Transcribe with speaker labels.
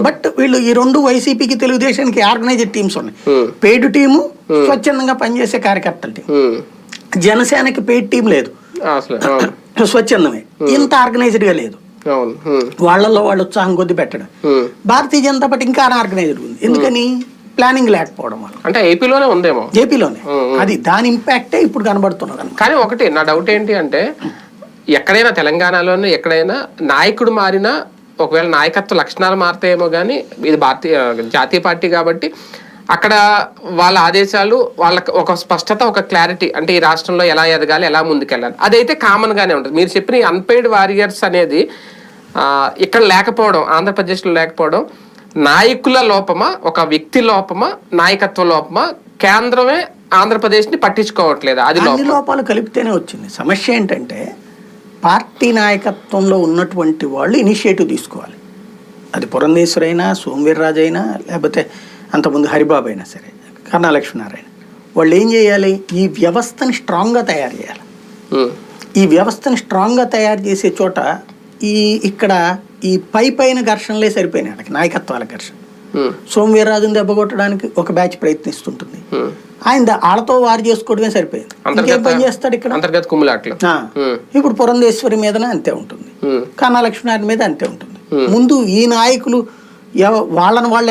Speaker 1: But వీళ్ళు ఈ రెండు వైసీపీకి తెలుగుదేశానికి ఆర్గనైజ్డ్ టీమ్స్ ఉన్నాయి. పెయిడ్ టీము స్వచ్ఛందంగా పనిచేసే కార్యకర్తల టీం. జనసేనకి పెయిడ్ టీం లేదు. స్వచ్ఛందమే. ఇంత ఆర్గనైజ్డ్గా లేదు. వాళ్ళల్లో వాళ్ళు ఉత్సాహం కొద్ది పెట్టడం. భారతీయ జనతా పార్టీ ఇంకా అన్ఆర్గనైజ్డ్ ఉంది. ఎందుకని? ప్లానింగ్ లేకపోవడం వల్ల.
Speaker 2: అంటే ఏపీలోనే ఉందేమో.
Speaker 1: ఏపీలోనే. అది దాని ఇంపాక్టే ఇప్పుడు కనబడుతున్నది
Speaker 2: కానీ ఒకటి నా డౌట్ ఏంటి అంటే ఎక్కడైనా తెలంగాణలోనే ఎక్కడైనా నాయకుడు మారినా ఒకవేళ నాయకత్వ లక్షణాలు మారుతాయేమో కానీ ఇది భారతీయ జాతీయ పార్టీ కాబట్టి అక్కడ వాళ్ళ ఆదేశాలు వాళ్ళకి ఒక స్పష్టత ఒక క్లారిటీ అంటే ఈ రాష్ట్రంలో ఎలా ఎదగాలి ఎలా ముందుకెళ్ళాలి అదైతే కామన్ గానే ఉంటుంది. మీరు చెప్పిన అన్పెయిడ్ వారియర్స్ అనేది ఇక్కడ లేకపోవడం ఆంధ్రప్రదేశ్లో లేకపోవడం నాయకుల లోపమా ఒక వ్యక్తి లోపమా నాయకత్వ లోపమా కేంద్రమే ఆంధ్రప్రదేశ్ని పట్టించుకోవట్లేదు అది
Speaker 1: లోపాలు కలిపితేనే వచ్చింది. సమస్య ఏంటంటే పార్టీ నాయకత్వంలో ఉన్నటువంటి వాళ్ళు ఇనిషియేటివ్ తీసుకోవాలి. అది పురంధేశ్వరి అయినా సోమవీర్రాజు అయినా లేకపోతే అంతకుముందు హరిబాబు అయినా సరే కన్నా లక్ష్మీనారాయణ వాళ్ళు ఏం చేయాలి? ఈ వ్యవస్థని స్ట్రాంగ్గా తయారు చేయాలి. ఈ వ్యవస్థని స్ట్రాంగ్గా తయారు చేసే చోట ఈ ఇక్కడ ఈ పై పైన ఘర్షణలే సరిపోయినాయి. వాళ్ళకి నాయకత్వాల ఘర్షణ. సోమవీర్రాజుని దెబ్బకొట్టడానికి ఒక బ్యాచ్ ప్రయత్నిస్తుంటుంది. ఆయన వాళ్ళతో వారు చేసుకోవడమే సరిపోయింది. ఇంకేం పని చేస్తాడు ఇక్కడ?
Speaker 2: అంతర్గత కుమ్ములాట్లు
Speaker 1: ఇప్పుడు పురంధేశ్వరి మీదనే అంతే ఉంటుంది. కన్నా లక్ష్మీనారాయణ మీద అంతే ఉంటుంది. ముందు ఈ నాయకులు వాళ్ళని వాళ్ళు